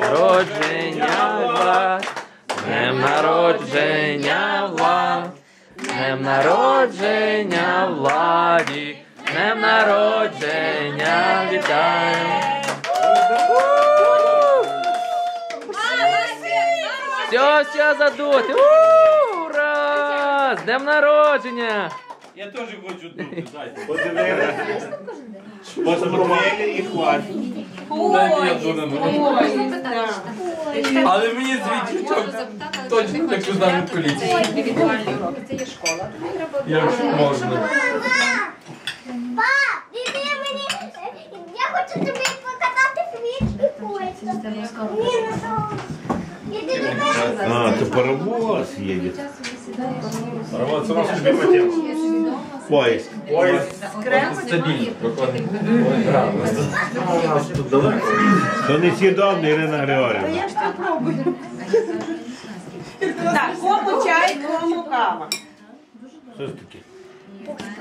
Народження вас, днем народження вас, днем народження владі, днем народження вітаю. Все, все задути. З днем народження! Я теж хочу тут, зайти. Посмотрели і хватить. Дай. Але мені звідчуття точно так з нами поліції. Це є школа. Якщо можна. Па, іди мені. Я хочу тобі показати. Іди до мене. А, то паровоз їде. Це наша любима тема. Поїзд. Стабільно. То не сідомний, Ірина Григорівна. Так, кому чай, кому кава. Що ж таке?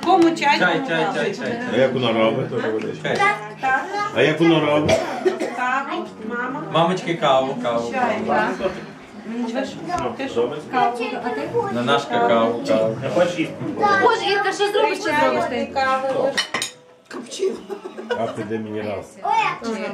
Кому чай, Чай, кому чай, кава. чай, чай. А як воно робить? Чай. Так, А як воно робить? каву, мама. Мамочки каву, каву. Чай, так. Ти. На наш какао, каву. Боже, Ірка, що зробиш, що зробиш ти? каву. А піде мінерал. Ой,